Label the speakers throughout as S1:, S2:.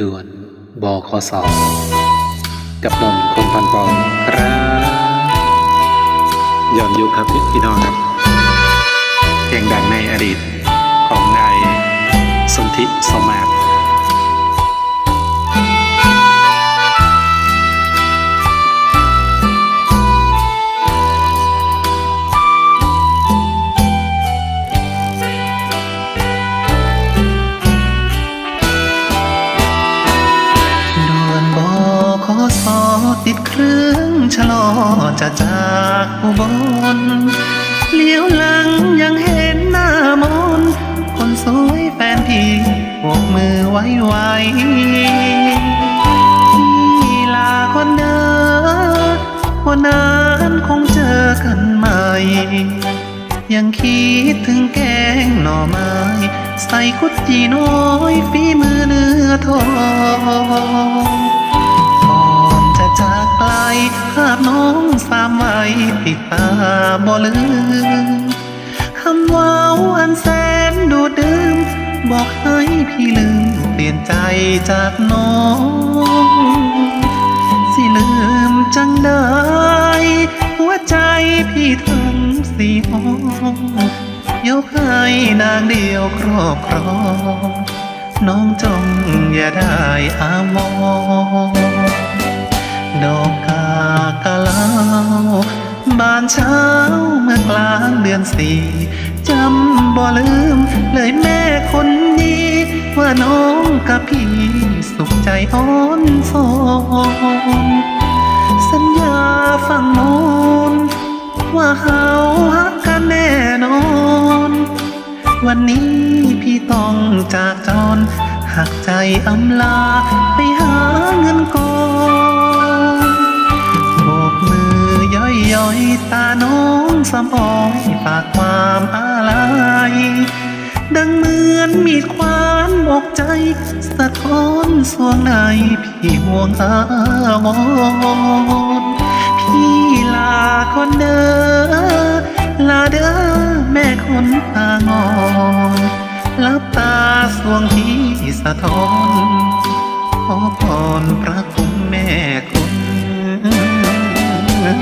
S1: ด่วนบคสกับนนคนพันปอนครับย้อนยุคครับพี่น้องครับ เพลงดังในอดีตของนายสนธิ
S2: ชะลอจะจากอุบลเลี้ยวหลังยังเห็นหน้ามน คนสวยแฟนพี่โบกมือไว้ไว้พี่ลาคนเดินวันนั้นคงเจอกันใหม่ ยังคิดถึงแกงหน่อไม้ ใส่คุดจีน้อยฝีมือเนื้อทอง ภาพน้องสามไว้ติดตาบ่ลืมคำว้าอันแสนดูดดื่ม บอกให้พี่ลืม เปลี่ยนใจจากน้อง สิลืมจังได้หัวใจพี่ทั้งสี่ห้องยกให้นางเดียวครอบครองน้องจงอย่าได้อาวรดอก บานเช้าเมื่อกลางเดือนสี่จำบ่ลืมเลยแม่คนดีว่าน้องกับพี่สุขใจอ่อนฟอนสัญญาฟังโน้นว่าเฮาฮักกันแน่นอน วันนี้พี่ต้องจากจรหักใจอำลาไปหาเงินก่อน ตาน้องสำออยฝากความอาลัยดังเหมือนมีดควานอกใจ สะท้อนสวงในพี่ห่วงอาวรณ์พี่ลาคนเด้อลาเด้อแม่คนตางอนลับตาสวงพี่สะท้อนขอพรพระคุณแม่
S1: ขอบ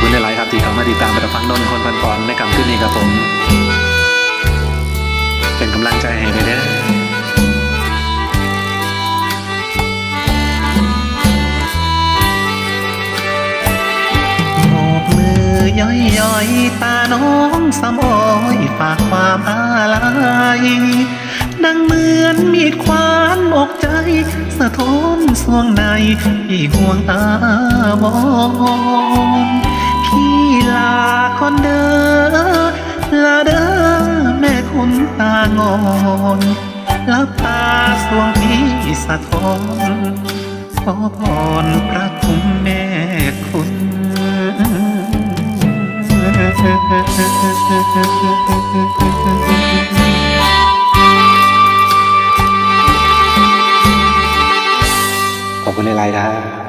S1: คุณในไลฟ์ครับที่เข้ามาติดตามไปฟังนนท์คนพันปอนในคำขึ้นนี้ครับผม เป็นกำลังใจให้ด้วยนะ
S2: ย่อยย่อยตาน้องสำอยฝากความอาลัยดังเหมือนมีดควานอกใจ สะท้อนสวงในพี่ห่วงอาบอนพี่ลาคนเด้อลาเด้อแม่คุณตางอนลับตาสวงพี่สะท้อนขอพรพระ ขอบคุณในไล
S1: น์นะ